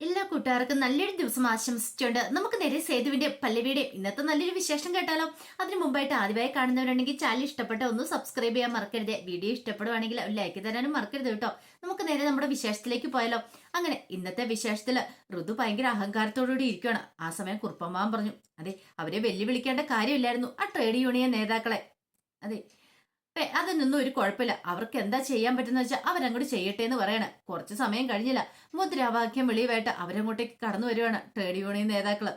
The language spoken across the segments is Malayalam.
എല്ലാ കൂട്ടുകാർക്കും നല്ലൊരു ദിവസം ആശംസിച്ചുകൊണ്ട് നമുക്ക് നേരെ സേതുവിന്റെ പല്ലവിയുടെ ഇന്നത്തെ നല്ലൊരു വിശേഷം കേട്ടാലോ. അതിനു മുമ്പായിട്ട് ആദ്യമായി കാണുന്നവരുണ്ടെങ്കിൽ ചാനൽ ഇഷ്ടപ്പെട്ട ഒന്ന് സബ്സ്ക്രൈബ് ചെയ്യാൻ മറക്കരുത്. വീഡിയോ ഇഷ്ടപ്പെടുവാണെങ്കിൽ ലൈക്ക് തരാനും മറക്കരുത് കേട്ടോ. നമുക്ക് നേരെ നമ്മുടെ വിശേഷത്തിലേക്ക് പോയാലോ. അങ്ങനെ ഇന്നത്തെ വിശേഷത്തിൽ ഋതു ഭയങ്കര അഹങ്കാരത്തോടുകൂടി ഇരിക്കുകയാണ് ആ സമയം കുറുപ്പമ്മാൻ പറഞ്ഞു അതെ അവരെ വെല്ലുവിളിക്കേണ്ട കാര്യമില്ലായിരുന്നു. ആ ട്രേഡ് യൂണിയൻ നേതാക്കളെ. അതെ അതിനൊന്നും ഒരു കുഴപ്പമില്ല. അവർക്ക് എന്താ ചെയ്യാൻ പറ്റുന്ന വെച്ചാൽ അവരങ്ങോട്ട് ചെയ്യട്ടെ എന്ന് പറയാണ്. കുറച്ച് സമയം കഴിഞ്ഞില്ല. മുദ്രാവാക്യം വെളിവായിട്ട് അവരങ്ങോട്ടേക്ക് കടന്നു വരുവാണ് ട്രേഡ് യൂണിയൻ നേതാക്കൾ.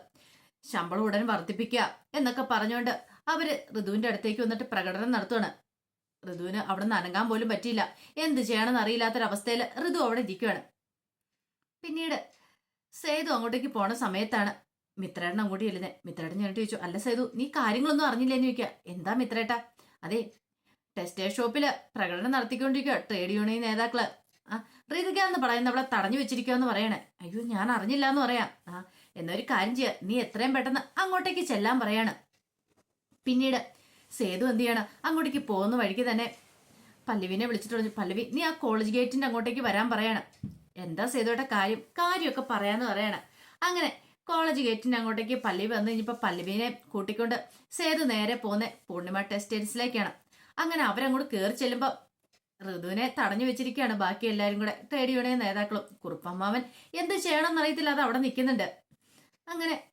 ശമ്പളം ഉടൻ വർദ്ധിപ്പിക്കുക എന്നൊക്കെ പറഞ്ഞുകൊണ്ട് അവർ ഋതുവിന്റെ അടുത്തേക്ക് വന്നിട്ട് പ്രകടനം നടത്തുവാണ്. ഋതുവിന് അവിടെ നിന്ന് അനങ്ങാൻ പോലും പറ്റിയില്ല. എന്ത് ചെയ്യണമെന്ന് അറിയില്ലാത്തൊരവസ്ഥയിൽ ഋതു അവിടെ ഇരിക്കുവാണ്. പിന്നീട് സേതു അങ്ങോട്ടേക്ക് പോണ സമയത്താണ് മിത്രേട്ടൻ അങ്ങോട്ട് ചെല്ലുന്നത് മിത്രേട്ടൻ ഞെട്ടി ചോദിച്ചു അല്ല സേതു നീ കാര്യങ്ങളൊന്നും അറിഞ്ഞില്ലേന്ന് ചോദിക്കുക. എന്താ മിത്രേട്ടാ? അതെ ടെക്സ്റ്റൈൽ ഷോപ്പിൽ പ്രകടനം നടത്തിക്കൊണ്ടിരിക്കുക ട്രേഡ് യൂണിയൻ നേതാക്കൾ. ആ റീതിക എന്ന് പറയുന്ന അവളെ തടഞ്ഞു വെച്ചിരിക്കുമെന്ന് പറയണേ. അയ്യോ ഞാൻ അറിഞ്ഞില്ല എന്ന് പറയാം. ആ എന്നൊരു കാര്യം ചെയ്യുക നീ എത്രയും പെട്ടെന്ന് അങ്ങോട്ടേക്ക് ചെല്ലാൻ പറയാണ്. പിന്നീട് സേതു എന്ത് ചെയ്യണം? അങ്ങോട്ടേക്ക് പോകുന്ന വഴിക്ക് തന്നെ പല്ലവിനെ വിളിച്ചിട്ട് പറഞ്ഞു പല്ലവി നീ ആ കോളേജ് ഗേറ്റിന്റെ അങ്ങോട്ടേക്ക് വരാൻ പറയാണ്. എന്താ സേതുയുടെ കാര്യം? കാര്യമൊക്കെ പറയാന്ന് പറയണം. അങ്ങനെ കോളേജ് ഗേറ്റിന്റെ അങ്ങോട്ടേക്ക് പല്ലവി വന്നു കഴിഞ്ഞപ്പോ പല്ലവിനെ കൂട്ടിക്കൊണ്ട് സേതു നേരെ പോകുന്ന പൂർണിമ ടെക്സ്റ്റൈൽസിലേക്കാണ് അങ്ങനെ അവരങ്ങോട്ട് കയറി ചെല്ലുമ്പോ ഋതുവിനെ തടഞ്ഞു വെച്ചിരിക്കുകയാണ്. ബാക്കി എല്ലാരും കൂടെ ട്രേഡ് യൂണിയൻ നേതാക്കളും കുറുപ്പമ്മാവൻ എന്ത് ചെയ്യണം എന്നറിയത്തില്ല അത് അവിടെ നിൽക്കുന്നുണ്ട്. അങ്ങനെ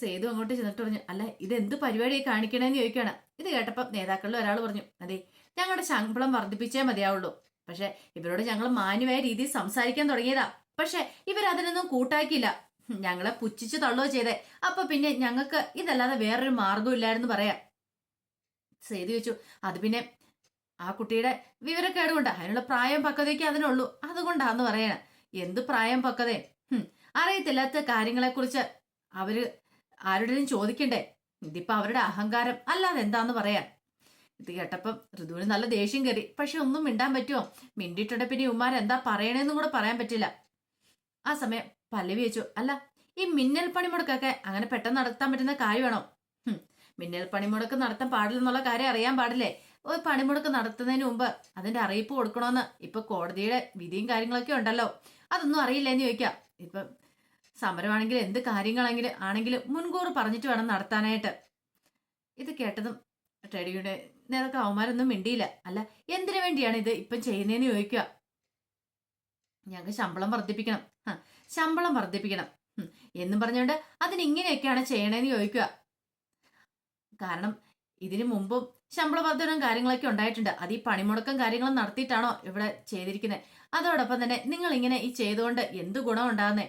സേതു അങ്ങോട്ട് ചെന്നിട്ട് പറഞ്ഞു അല്ല ഇത് എന്ത് പരിപാടി കാണിക്കണേന്ന് ചോദിക്കുകയാണ്. ഇത് കേട്ടപ്പോൾ നേതാക്കളിൽ ഒരാൾ പറഞ്ഞു അതെ ഞങ്ങളുടെ ശമ്പളം വർദ്ധിപ്പിച്ചേ മതിയാവുള്ളൂ. പക്ഷെ ഇവരോട് ഞങ്ങൾ മാന്യമായ രീതിയിൽ സംസാരിക്കാൻ തുടങ്ങിയതാ. പക്ഷെ ഇവരതിനൊന്നും കൂട്ടാക്കിയില്ല. ഞങ്ങളെ പുച്ഛിച്ച് തള്ളുകയോ ചെയ്തേ. അപ്പൊ പിന്നെ ഞങ്ങൾക്ക് ഇതല്ലാതെ വേറൊരു മാർഗം ഇല്ലായിരുന്നു പറയാം സേതു ചോദിച്ചു അത് പിന്നെ ആ കുട്ടിയുടെ വിവരക്കേട് കൊണ്ടാ അതിനുള്ള പ്രായം പക്വതയ്ക്ക് അതിനുള്ളൂ. അതുകൊണ്ടാന്ന് പറയണ. എന്ത് പ്രായം പക്വതയും ഹും, അറിയത്തില്ലാത്ത കാര്യങ്ങളെക്കുറിച്ച് അവർ ആരുടെയും ചോദിക്കണ്ടേ? ഇതിപ്പോ അവരുടെ അഹങ്കാരം അല്ലാതെ എന്താന്ന് പറയാൻ? ഇത് കേട്ടപ്പം ഋതുവിന് നല്ല ദേഷ്യം കയറി. പക്ഷെ ഒന്നും മിണ്ടാൻ പറ്റുമോ? മിണ്ടിയിട്ടുണ്ട് പിന്നെ ഉമ്മാർ എന്താ പറയണേന്നും കൂടെ പറയാൻ പറ്റില്ല. ആ സമയം പല്ലവി വെച്ചു. അല്ല ഈ മിന്നൽ പണിമുടക്കൊക്കെ അങ്ങനെ പെട്ടെന്ന് നടത്താൻ പറ്റുന്ന കാര്യമാണോ? മിന്നൽ പണിമുടക്ക് നടത്താൻ പാടില്ലെന്നുള്ള കാര്യം അറിയാൻ പാടില്ലേ? ഒരു പണിമുടക്ക് നടത്തുന്നതിന് മുമ്പ് അതിന്റെ അറിയിപ്പ് കൊടുക്കണമെന്ന് ഇപ്പൊ കോടതിയുടെ വിധിയും കാര്യങ്ങളൊക്കെ ഉണ്ടല്ലോ. അതൊന്നും അറിയില്ല എന്ന് ചോദിക്കാം. ഇപ്പൊ സമരമാണെങ്കിൽ എന്ത് കാര്യങ്ങളെങ്കിലും ആണെങ്കിലും മുൻകൂർ പറഞ്ഞിട്ട് വേണം നടത്താനായിട്ട്. ഇത് കേട്ടതും ട്രേഡിയുടെ നേരത്തെ അവന്മാരൊന്നും മിണ്ടിയില്ല. അല്ല എന്തിനു വേണ്ടിയാണ് ഇത് ഇപ്പം ചെയ്യുന്നതെന്ന് ചോദിക്കുക ഞങ്ങൾക്ക് ശമ്പളം വർദ്ധിപ്പിക്കണം. ശമ്പളം വർദ്ധിപ്പിക്കണം. എന്നും പറഞ്ഞുകൊണ്ട് അതിനിങ്ങനെയൊക്കെയാണ് ചെയ്യണേന്ന് ചോദിക്കുക കാരണം ഇതിനു മുമ്പും ശമ്പള വർധനവും കാര്യങ്ങളൊക്കെ ഉണ്ടായിട്ടുണ്ട്. അത് ഈ പണിമുടക്കം കാര്യങ്ങളും നടത്തിയിട്ടാണോ ഇവിടെ ചെയ്തിരിക്കുന്നത് അതോടൊപ്പം തന്നെ നിങ്ങൾ ഇങ്ങനെ ഈ ചെയ്തുകൊണ്ട് എന്ത് ഗുണം ഉണ്ടാകുന്നേ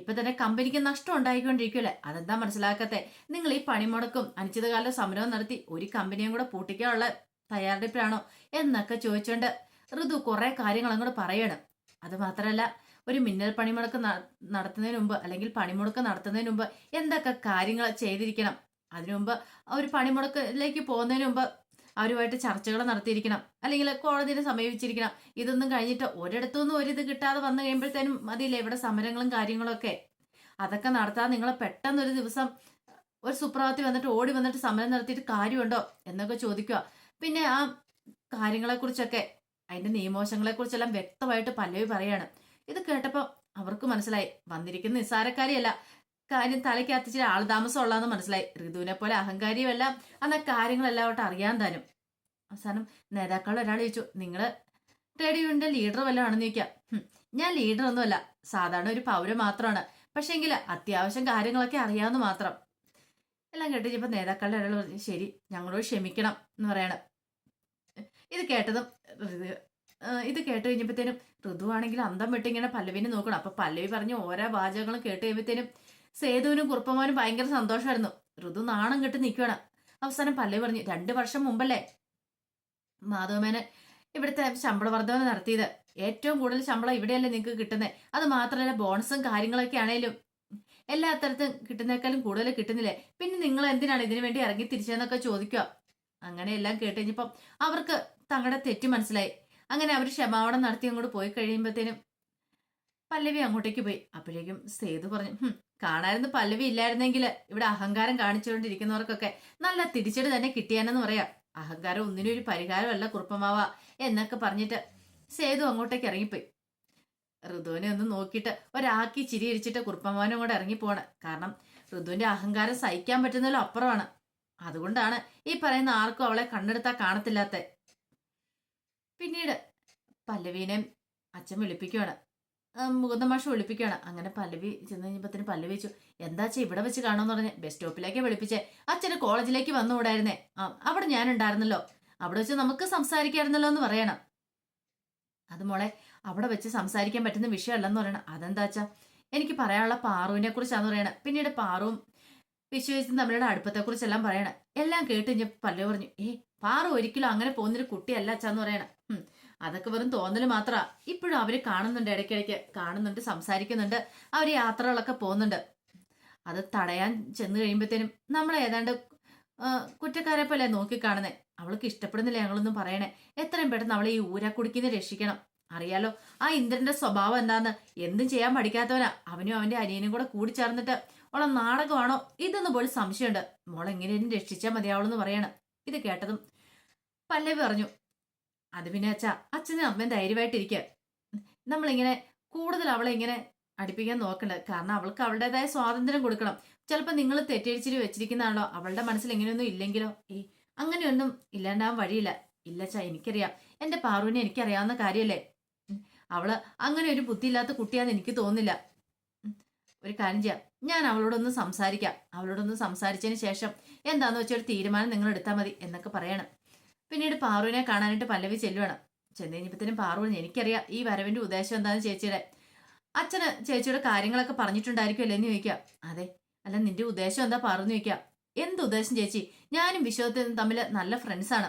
ഇപ്പൊ തന്നെ കമ്പനിക്ക് നഷ്ടം ഉണ്ടായിക്കൊണ്ടിരിക്കുമല്ലേ അതെന്താ മനസ്സിലാക്കത്തെ? നിങ്ങൾ ഈ പണിമുടക്കും അനിശ്ചിതകാല സമരവും നടത്തി ഒരു കമ്പനിയും കൂടെ പൂട്ടിക്കാനുള്ള തയ്യാറെടുപ്പിലാണോ എന്നൊക്കെ ചോദിച്ചുകൊണ്ട് ഋതു കുറെ കാര്യങ്ങൾ അങ്ങോട്ട് പറയണം. അത് മാത്രമല്ല ഒരു മിന്നൽ പണിമുടക്ക് നടത്തുന്നതിന് മുമ്പ് അല്ലെങ്കിൽ പണിമുടക്ക് നടത്തുന്നതിന് മുമ്പ് എന്തൊക്കെ കാര്യങ്ങൾ ചെയ്തിരിക്കണം? അതിനു മുമ്പ് ഒരു പണിമുടക്കിലേക്ക് പോകുന്നതിന് മുമ്പ് അവരുമായിട്ട് ചർച്ചകൾ നടത്തിയിരിക്കണം. അല്ലെങ്കിൽ കോടതിയെ സമീപിച്ചിരിക്കണം. ഇതൊന്നും കഴിഞ്ഞിട്ട് ഒരിടത്തുനിന്നും ഒരിത് കിട്ടാതെ വന്നു കഴിയുമ്പോഴത്തേനും മതിയില്ലേ ഇവിടെ സമരങ്ങളും കാര്യങ്ങളൊക്കെ? അതൊക്കെ നടത്താതെ നിങ്ങൾ പെട്ടെന്ന് ഒരു ദിവസം ഒരു സുപ്രഭാതത്തിൽ വന്നിട്ട് ഓടി വന്നിട്ട് സമരം നടത്തിയിട്ട് കാര്യമുണ്ടോ എന്നൊക്കെ ചോദിക്കുക. പിന്നെ ആ കാര്യങ്ങളെക്കുറിച്ചൊക്കെ അതിന്റെ നിയമവശങ്ങളെക്കുറിച്ചെല്ലാം വ്യക്തമായിട്ട് പല്ലവി പറയാണ് ഇത് കേട്ടപ്പോൾ അവർക്ക് മനസ്സിലായി. വന്നിരിക്കുന്ന നിസ്സാരക്കാരിയല്ല. കാര്യം തലയ്ക്ക് അത്തിച്ചിരി ആൾ താമസം ഉള്ളതെന്ന് മനസ്സിലായി. ഋതുവിനെ പോലെ അഹങ്കാരിയുമല്ല. അന്ന കാര്യങ്ങളെല്ലാം അവട്ട് അറിയാൻ താനും. അവസാനം നേതാക്കളിൽ ഒരാൾ ചോദിച്ചു നിങ്ങൾ ട്രേഡ് യൂണിയന്റെ ലീഡർ വല്ലതും ആണെന്ന് ചോദിക്കാം. "ഹും, ഞാൻ ലീഡർ ഒന്നുമല്ല. സാധാരണ ഒരു പൗരം മാത്രമാണ് പക്ഷെങ്കിൽ അത്യാവശ്യം കാര്യങ്ങളൊക്കെ അറിയാവുന്ന മാത്രം. എല്ലാം കേട്ട് ഇപ്പൊ നേതാക്കളുടെ ഒരാൾ പറഞ്ഞു ശരി ഞങ്ങളോട് ക്ഷമിക്കണം എന്ന് പറയണം. ഇത് കേട്ടതും ഇത് കേട്ട് കഴിഞ്ഞപ്പോഴത്തേനും ഋതു ആണെങ്കിൽ അന്തം വിട്ടിങ്ങനെ പല്ലവിനെ നോക്കണം. അപ്പൊ പല്ലവി പറഞ്ഞ് ഓരോ വാചകങ്ങളും കേട്ട് കഴിയുമ്പോഴത്തേനും സേതുവിനും കുറുപ്പമാനും ഭയങ്കര സന്തോഷമായിരുന്നു ഋതു നാണം കെട്ട് നിൽക്കുകയാണ് അവസാനം പല്ലവി പറഞ്ഞു രണ്ട് വർഷം മുമ്പല്ലേ? മാധവമേനൻ ഇവിടുത്തെ ശമ്പള വർധന നടത്തിയത്. ഏറ്റവും കൂടുതൽ ശമ്പളം ഇവിടെയല്ലേ നിങ്ങൾക്ക് കിട്ടുന്നത് അത് മാത്രമല്ല ബോണസും കാര്യങ്ങളൊക്കെ ആണേലും. എല്ലാ തരത്തും കിട്ടുന്നേക്കാളും കൂടുതൽ കിട്ടുന്നില്ലേ? പിന്നെ നിങ്ങൾ എന്തിനാണ് ഇതിനു വേണ്ടി ഇറങ്ങി തിരിച്ചതെന്നൊക്കെ ചോദിക്കുക അങ്ങനെ എല്ലാം കേട്ട് കഴിഞ്ഞപ്പം അവർക്ക് തങ്ങളുടെ തെറ്റ് മനസ്സിലായി. അങ്ങനെ അവർ ക്ഷമാപണം നടത്തി അങ്ങോട്ട് പോയി കഴിയുമ്പോഴത്തേനും പല്ലവി അങ്ങോട്ടേക്ക് പോയി. അപ്പോഴേക്കും സേതു പറഞ്ഞു "ഹും, കാണായിരുന്നു പല്ലവി ഇല്ലായിരുന്നെങ്കിൽ ഇവിടെ അഹങ്കാരം കാണിച്ചുകൊണ്ടിരിക്കുന്നവർക്കൊക്കെ നല്ല തിരിച്ചടി തന്നെ കിട്ടിയാനെന്ന് പറയാം. അഹങ്കാരം ഒന്നിനും ഒരു പരിഹാരമല്ല കുറുപ്പമാവ എന്നൊക്കെ പറഞ്ഞിട്ട് സേതു അങ്ങോട്ടേക്ക് ഇറങ്ങിപ്പോയി. ഋതുവിനെ ഒന്ന് നോക്കിയിട്ട് ഒരാക്കി ചിരിയിരിച്ചിട്ട് കുറുപ്പമാവനും കൂടെ ഇറങ്ങിപ്പോണ്. കാരണം ഋതുവിന്റെ അഹങ്കാരം സഹിക്കാൻ പറ്റുന്നതിലും അപ്പുറമാണ്. അതുകൊണ്ടാണ് ഈ പറയുന്ന ആർക്കും അവളെ കണ്ണെടുത്താൽ കാണത്തില്ലാത്ത. പിന്നീട് പല്ലവീനെ അച്ഛൻ വിളിപ്പിക്കുകയാണ് മുകുന്ദമാഷ് ഒളിപ്പിക്കുകയാണ് അങ്ങനെ പല്ലവി ചെന്ന് കഴിഞ്ഞപ്പത്തിന് പല്ലവി വെച്ചു എന്താ വെച്ചാൽ ഇവിടെ വെച്ച് കാണുമെന്ന് പറഞ്ഞ് ബസ് സ്റ്റോപ്പിലേക്ക് വിളിപ്പിച്ചേ. അച്ഛന് കോളേജിലേക്ക് വന്നുകൂടായിരുന്നേ ആ അവിടെ ഞാനുണ്ടായിരുന്നല്ലോ. അവിടെ വെച്ച് നമുക്ക് സംസാരിക്കായിരുന്നല്ലോ എന്ന് പറയണം. അത് മോളെ അവിടെ വെച്ച് സംസാരിക്കാൻ പറ്റുന്ന വിഷയമല്ലെന്ന് പറയണം. അതെന്താച്ചാ എനിക്ക് പറയാനുള്ള പാറുവിനെ കുറിച്ചാന്ന് പറയണം. പിന്നീട് പാറുവും വിശ്വസിച്ചും തമ്മിലുള്ള അടുപ്പത്തെ കുറിച്ചെല്ലാം പറയണം. എല്ലാം കേട്ട് കഴിഞ്ഞപ്പോൾ പല്ലു പറഞ്ഞു ഏ പാറു ഒരിക്കലും അങ്ങനെ പോകുന്നൊരു കുട്ടിയല്ല അച്ഛാന്ന് പറയണം. അതൊക്കെ വെറും തോന്നൽ മാത്രമാ ഇപ്പോഴും അവർ കാണുന്നുണ്ട് ഇടയ്ക്കിടയ്ക്ക് കാണുന്നുണ്ട് സംസാരിക്കുന്നുണ്ട് അവർ യാത്രകളൊക്കെ പോകുന്നുണ്ട്. അത് തടയാൻ ചെന്ന് കഴിയുമ്പോഴത്തേനും നമ്മൾ ഏതാണ്ട് കുറ്റക്കാരെ പോലെ നോക്കിക്കാണുന്നേ അവൾക്ക് ഇഷ്ടപ്പെടുന്നില്ല ഞങ്ങളൊന്നും പറയണേ. എത്രയും പെട്ടെന്ന് അവളെ ഈ ഊരാക്കുടിക്കിന്ന് രക്ഷിക്കണം. അറിയാലോ ആ ഇന്ദ്രന്റെ സ്വഭാവം എന്താന്ന്? എന്തും ചെയ്യാൻ പഠിക്കാത്തവനാ. അവനും അവന്റെ അനിയനും കൂടെ കൂടി ചേർന്നിട്ട് ഉള്ള നാടകമാണോ? ഇതൊന്നും പോലും സംശയമുണ്ട്. മോളെങ്ങനെയും രക്ഷിച്ചാൽ മതിയാവുള്ളൂ പറയണം. ഇത് കേട്ടതും പല്ലവി പറഞ്ഞു. അത് പിന്നെ അച്ഛാ അച്ഛനും അമ്മയും ധൈര്യമായിട്ടിരിക്കുക നമ്മളിങ്ങനെ കൂടുതൽ അവളെ ഇങ്ങനെ അടുപ്പിക്കാൻ നോക്കണ്ട. കാരണം അവൾക്ക് അവളുടേതായ സ്വാതന്ത്ര്യം കൊടുക്കണം. ചിലപ്പോൾ നിങ്ങൾ തെറ്റിദ്ധരിച്ചിട്ട് വെച്ചിരിക്കുന്നതാണല്ലോ. അവളുടെ മനസ്സിൽ ഇങ്ങനെയൊന്നും ഇല്ലെങ്കിലോ? ഏയ് അങ്ങനെയൊന്നും ഇല്ലാണ്ടാവാൻ വഴിയില്ല. ഇല്ല ചാ എനിക്കറിയാം. എന്റെ പാറുവിനെ എനിക്കറിയാവുന്ന കാര്യമല്ലേ അവൾ അങ്ങനെ ഒരു ബുദ്ധിയില്ലാത്ത കുട്ടിയാന്ന് എനിക്ക് തോന്നില്ല ഒരു കാര്യം ചെയ്യാം. ഞാൻ അവളോടൊന്ന് സംസാരിക്കാം. അവളോടൊന്ന് സംസാരിച്ചതിന് ശേഷം എന്താന്ന് വെച്ചാൽ ഒരു തീരുമാനം നിങ്ങൾ എടുത്താൽ മതി എന്നൊക്കെ പറയണം. പിന്നീട് പാറുവിനെ കാണാനായിട്ട് പല്ലവി ചെല്ലുവാണ്. ചെന്ന് കഴിഞ്ഞപ്പോഴത്തേനും പാറു പറഞ്ഞു എനിക്കറിയാം ഈ വരവിന്റെ ഉദ്ദേശം എന്താണെന്ന് ചേച്ചിയുടെ അച്ഛന് ചേച്ചിയുടെ കാര്യങ്ങളൊക്കെ പറഞ്ഞിട്ടുണ്ടായിരിക്കുമല്ലേ എന്ന് ചോദിക്കാം അതെ അല്ല നിന്റെ ഉദ്ദേശം എന്താ പാറുന്ന് ചോദിക്കാം എന്ത് ഉദ്ദേശം ചേച്ചി? ഞാനും വിശ്വത്തും തമ്മിൽ നല്ല ഫ്രണ്ട്സ് ആണ്.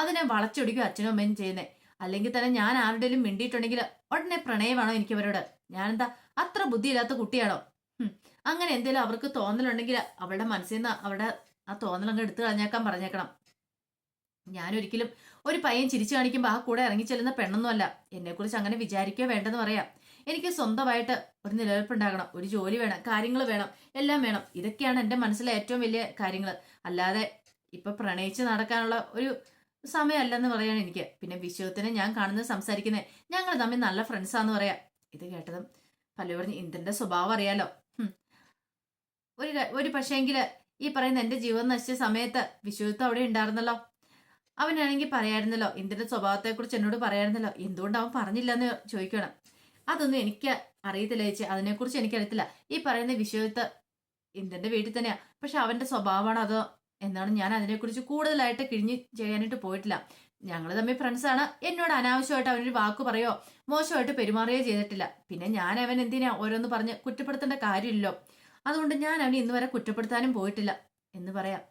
അതിനെ വളച്ചൊടിക്കും അച്ഛനും അമ്മയും ചെയ്യുന്നേ. അല്ലെങ്കിൽ തന്നെ ഞാൻ ആരുടെയും മിണ്ടിയിട്ടുണ്ടെങ്കിൽ ഉടനെ പ്രണയമാണോ എനിക്ക് അവരോട് ഞാനെന്താ അത്ര ബുദ്ധിയില്ലാത്ത കുട്ടിയാണോ? അങ്ങനെ എന്തെങ്കിലും അവർക്ക് തോന്നലുണ്ടെങ്കിൽ അവളുടെ മനസ്സിൽ നിന്ന് അവളുടെ ആ തോന്നലങ്ങ് എടുത്തു കളഞ്ഞേക്കാൻ പറഞ്ഞേക്കണം. ഞാനൊരിക്കലും ഒരു പയ്യൻ ചിരിച്ചു കാണിക്കുമ്പോൾ ആ കൂടെ ഇറങ്ങി ചെല്ലുന്ന പെണ്ണൊന്നുമല്ല. എന്നെക്കുറിച്ച് അങ്ങനെ വിചാരിക്കുകയോ വേണ്ടെന്ന് പറയാം. എനിക്ക് സ്വന്തമായിട്ട് ഒരു നിലനിൽപ്പുണ്ടാകണം ഒരു ജോലി വേണം കാര്യങ്ങൾ വേണം എല്ലാം വേണം. ഇതൊക്കെയാണ് എന്റെ മനസ്സിലെ ഏറ്റവും വലിയ കാര്യങ്ങൾ. അല്ലാതെ ഇപ്പൊ പ്രണയിച്ച് നടക്കാനുള്ള ഒരു സമയമല്ലെന്ന് പറയാണ് എനിക്ക്. പിന്നെ വിശ്വത്തിനെ ഞാൻ കാണുന്നത് സംസാരിക്കുന്നത് ഞങ്ങൾ തമ്മിൽ നല്ല ഫ്രണ്ട്സാന്ന് പറയാം. ഇത് കേട്ടതും പല പറഞ്ഞ് ഇന്ദ്രന്റെ സ്വഭാവം അറിയാലോ. ഒരു ഒരു പക്ഷേങ്കിൽ ഈ പറയുന്ന എന്റെ ജീവൻ നശിച്ച സമയത്ത് വിശ്വത്ത് അവിടെ ഉണ്ടായിരുന്നല്ലോ. അവനാണെങ്കിൽ പറയായിരുന്നല്ലോ സ്വഭാവത്തെ കുറിച്ച് എന്നോട് പറയായിരുന്നല്ലോ എന്തുകൊണ്ട് അവൻ പറഞ്ഞില്ല എന്ന് ചോദിക്കണം? അതൊന്നും എനിക്ക് അറിയത്തില്ല ചേച്ചി അതിനെക്കുറിച്ച് എനിക്കറിയത്തില്ല. ഈ പറയുന്ന വിശ്വത്ത് ഇന്ദ്രന്റെ വീട്ടിൽ തന്നെയാ. പക്ഷെ അവന്റെ സ്വഭാവമാണ് അതോ എന്നാണ് ഞാൻ അതിനെക്കുറിച്ച് കൂടുതലായിട്ട് കിഴിഞ്ഞ് ചെയ്യാനായിട്ട് പോയിട്ടില്ല. ഞങ്ങൾ തമ്മിൽ ഫ്രണ്ട്സാണ് എന്നോട് അനാവശ്യമായിട്ട് അവനൊരു വാക്ക് പറയോ മോശമായിട്ട് പെരുമാറുകയോ ചെയ്തിട്ടില്ല. പിന്നെ ഞാൻ അവൻ എന്തിനാ ഓരോന്ന് പറഞ്ഞ് കുറ്റപ്പെടുത്തേണ്ട കാര്യമില്ലല്ലോ. അതുകൊണ്ട് ഞാൻ അവനെ ഇന്ന് വരെ കുറ്റപ്പെടുത്താനും പോയിട്ടില്ല എന്ന് പറയാം.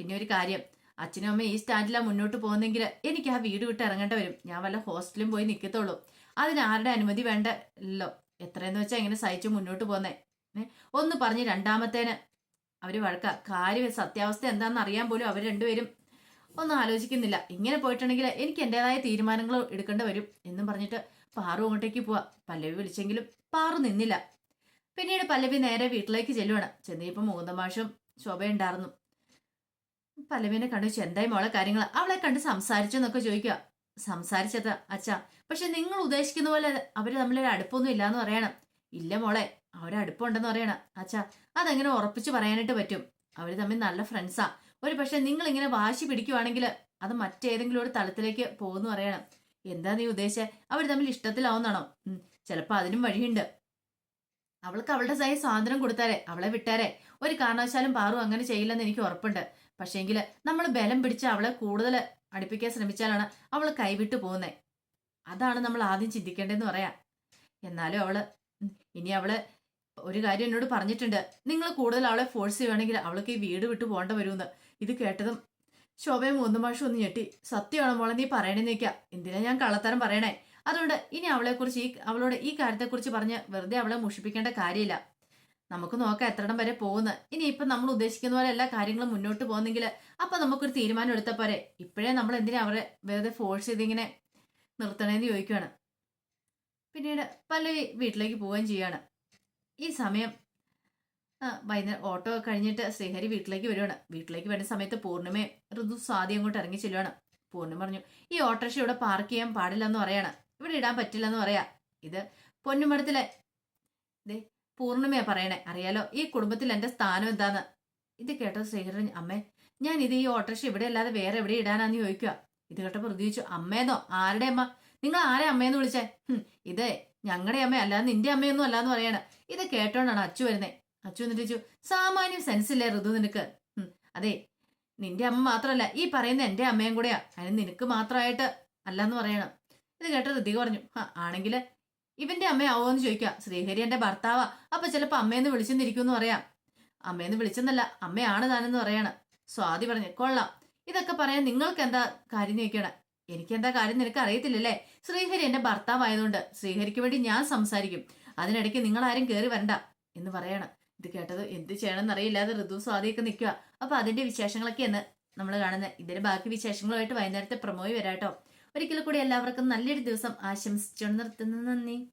പിന്നെ ഒരു കാര്യം അച്ഛനും അമ്മയും ഈ സ്റ്റാൻഡിലാണ് മുന്നോട്ട് പോകുന്നെങ്കിൽ എനിക്ക് ആ വീട് വിട്ട് ഇറങ്ങേണ്ട വരും. ഞാൻ വല്ല ഹോസ്റ്റലും പോയി നിൽക്കത്തുള്ളൂ അതിന് ആരുടെ അനുമതി വേണ്ടല്ലോ എത്രയെന്ന് വെച്ചാൽ ഇങ്ങനെ സഹിച്ചു മുന്നോട്ട് പോന്നേ. ഒന്ന് പറഞ്ഞ് രണ്ടാമത്തേന്. അവർ വഴക്ക. കാര്യം സത്യാവസ്ഥ എന്താണെന്ന് അറിയാൻ പോലും അവർ രണ്ടുപേരും ഒന്നും ആലോചിക്കുന്നില്ല. ഇങ്ങനെ പോയിട്ടുണ്ടെങ്കിൽ എനിക്ക് എന്റെതായ തീരുമാനങ്ങൾ എടുക്കേണ്ടി വരും എന്നും പറഞ്ഞിട്ട് പാറു അങ്ങോട്ടേക്ക് പോവാ. പല്ലവി വിളിച്ചെങ്കിലും പാറു നിന്നില്ല. പിന്നീട് പല്ലവി നേരെ വീട്ടിലേക്ക് ചെല്ലുവാണ്. ചെന്നപ്പോ മുകുന്ദമാഷും ശോഭയുണ്ടായിരുന്നു. പല്ലവിനെ കണ്ടു ചെന്തായി മോളെ കാര്യങ്ങൾ അവളെ കണ്ട് സംസാരിച്ചു എന്നൊക്കെ ചോദിക്കുക സംസാരിച്ചത് അച്ഛാ. പക്ഷെ നിങ്ങൾ ഉദ്ദേശിക്കുന്ന പോലെ അവർ തമ്മിലൊരു അടുപ്പൊന്നും ഇല്ലാന്ന് പറയണം. ഇല്ല മോളെ അവർ അടുപ്പമുണ്ടെന്ന് പറയണം. അച്ഛാ അതെങ്ങനെ ഉറപ്പിച്ച് പറയാനായിട്ട് പറ്റും? അവർ തമ്മിൽ നല്ല ഫ്രണ്ട്സാ. ഒരു പക്ഷെ നിങ്ങൾ ഇങ്ങനെ വാശി പിടിക്കുവാണെങ്കിൽ അത് മറ്റേതെങ്കിലും ഒരു തലത്തിലേക്ക് പോകുന്നു പറയണം. എന്താ നീ ഉദ്ദേശിച്ചേ? അവർ തമ്മിൽ ഇഷ്ടത്തിലാവുന്നാണോ? ചിലപ്പോൾ ചിലപ്പോ അതിനും വഴിയുണ്ട്. അവൾക്ക് അവളുടെ സൈ സ്വാതന്ത്ര്യം കൊടുത്താലേ അവളെ വിട്ടാരെ ഒരു കാരണവശാലും പാറു അങ്ങനെ ചെയ്യില്ലെന്ന് എനിക്ക് ഉറപ്പുണ്ട്. പക്ഷേങ്കിൽ നമ്മൾ ബലം പിടിച്ച് അവളെ കൂടുതൽ അടുപ്പിക്കാൻ ശ്രമിച്ചാലാണ് അവൾ കൈവിട്ടു പോകുന്നത് അതാണ് നമ്മൾ ആദ്യം ചിന്തിക്കേണ്ടതെന്ന് പറയാം. എന്നാലും അവൾ ഇനി അവൾ ഒരു കാര്യം എന്നോട് പറഞ്ഞിട്ടുണ്ട്. നിങ്ങൾ കൂടുതൽ അവളെ ഫോഴ്സ് ചെയ്യുവാണെങ്കിൽ അവൾക്ക് ഈ വീട് വിട്ടു പോകേണ്ട വരുമെന്ന്. ഇത് കേട്ടതും ശോഭയും മൂന്നുമാഷും ഒന്ന് ഞെട്ടി. സത്യമാണ് മോളെ നീ പറയണേന്ന് നിൽക്കുക എന്തിനാ ഞാൻ കള്ളത്തരം പറയണേ? അതുകൊണ്ട് ഇനി അവളെക്കുറിച്ച് ഈ അവളോട് ഈ കാര്യത്തെക്കുറിച്ച് പറഞ്ഞ് വെറുതെ അവളെ മുഷിപ്പിക്കേണ്ട കാര്യമില്ല. നമുക്ക് നോക്കാം എത്രടം വരെ പോകുന്ന. ഇനി ഇപ്പൊ നമ്മൾ ഉദ്ദേശിക്കുന്ന പോലെ എല്ലാ കാര്യങ്ങളും മുന്നോട്ട് പോകുന്നെങ്കിൽ അപ്പൊ നമുക്കൊരു തീരുമാനം എടുത്താൽ പോരെ. ഇപ്പോഴേ നമ്മൾ എന്തിനാ അവരെ വെറുതെ ഫോഴ്സ് ചെയ്തിങ്ങനെ നിർത്തണേന്ന് ചോദിക്കുകയാണ് പിന്നീട് പല്ലവി വീട്ടിലേക്ക് പോവുകയും ചെയ്യാണ് ഈ സമയം വൈകുന്നേരം ഓട്ടോ കഴിഞ്ഞിട്ട് ശ്രീഹരി വീട്ടിലേക്ക് വരുവാണ്. വീട്ടിലേക്ക് വരുന്ന സമയത്ത് പൂർണിമയും ഋതു സ്വാതി അങ്ങോട്ട് ഇറങ്ങി ചെല്ലുവാണ്. പൂർണിമ പറഞ്ഞു ഈ ഓട്ടോറിക്ഷ ഇവിടെ പാർക്ക് ചെയ്യാൻ പാടില്ലെന്ന് പറയാണ്. ഇവിടെ ഇടാൻ പറ്റില്ലെന്ന് പറയാ. ഇത് പൊന്നുമടത്തിലെ ദേ പൂർണിമയാ പറയണേ. അറിയാലോ ഈ കുടുംബത്തിൽ എന്റെ സ്ഥാനം എന്താന്ന്? ഇത് കേട്ടോ ശ്രീഹരൻ അമ്മേ ഞാൻ ഇത് ഈ ഓട്ടോറിക്ഷ ഇവിടെ അല്ലാതെ വേറെ എവിടെ ഇടാനാന്ന് ചോദിക്കുക ഇത് കേട്ടപ്പോ പ്രതീക്ഷിച്ചു അമ്മേന്നോ? ആരുടെ അമ്മ? നിങ്ങൾ ആരെ അമ്മയെന്ന് വിളിച്ചേ? ഇത് ഞങ്ങളുടെ അമ്മ അല്ലാതെ നിന്റെ അമ്മയൊന്നും അല്ലാന്ന് പറയണ. ഇത് കേട്ടോണ്ടാണ് അച്ചു വരുന്നേ. അച്ചു എന്നിട്ട് ചോദിച്ചു സാമാന്യം സെൻസ് ഇല്ലേ ഋതു നിനക്ക്? അതെ നിന്റെ അമ്മ മാത്രമല്ല ഈ പറയുന്ന എന്റെ അമ്മയും കൂടെയാ. അതിന് നിനക്ക് മാത്രമായിട്ട് അല്ലാന്ന് പറയണം. ഇത് കേട്ട ഋതിക പറഞ്ഞു "ആ, ആണെങ്കിൽ അമ്മയാവോ എന്ന് ചോദിക്കാം ശ്രീഹരി എന്റെ ഭർത്താവാ. അപ്പൊ ചിലപ്പോ അമ്മയെന്ന് വിളിച്ചെന്നിരിക്കുമെന്ന് പറയാം. അമ്മയെന്ന് വിളിച്ചെന്നല്ല അമ്മയാണ് താനെന്ന് പറയാണ്. സ്വാതി പറഞ്ഞു കൊള്ളാം. ഇതൊക്കെ പറയാൻ നിങ്ങൾക്ക് എന്താ കാര്യം ചോദിക്കണം എനിക്ക് എന്താ കാര്യം നിനക്ക് അറിയത്തില്ലല്ലേ ശ്രീഹരി എന്റെ ഭർത്താവായതുകൊണ്ട് ശ്രീഹരിക്ക് വേണ്ടി ഞാൻ സംസാരിക്കും. അതിനിടയ്ക്ക് നിങ്ങൾ ആരും കയറി വരണ്ട എന്ന് പറയണം. ഇത് കേട്ടത് എന്ത് ചെയ്യണമെന്ന് അറിയില്ലാതെ ഋതു സ്വാതിയൊക്കെ നിൽക്കുക. അപ്പൊ അതിന്റെ വിശേഷങ്ങളൊക്കെ എന്ന് നമ്മൾ കാണുന്നത്. ഇതിന്റെ ബാക്കി വിശേഷങ്ങളുമായിട്ട് വൈകുന്നേരത്തെ പ്രമോയി വരാട്ടോ. ഒരിക്കൽ കൂടി എല്ലാവർക്കും നല്ലൊരു ദിവസം ആശംസിച്ചു നിർത്തുന്നു. നന്ദി.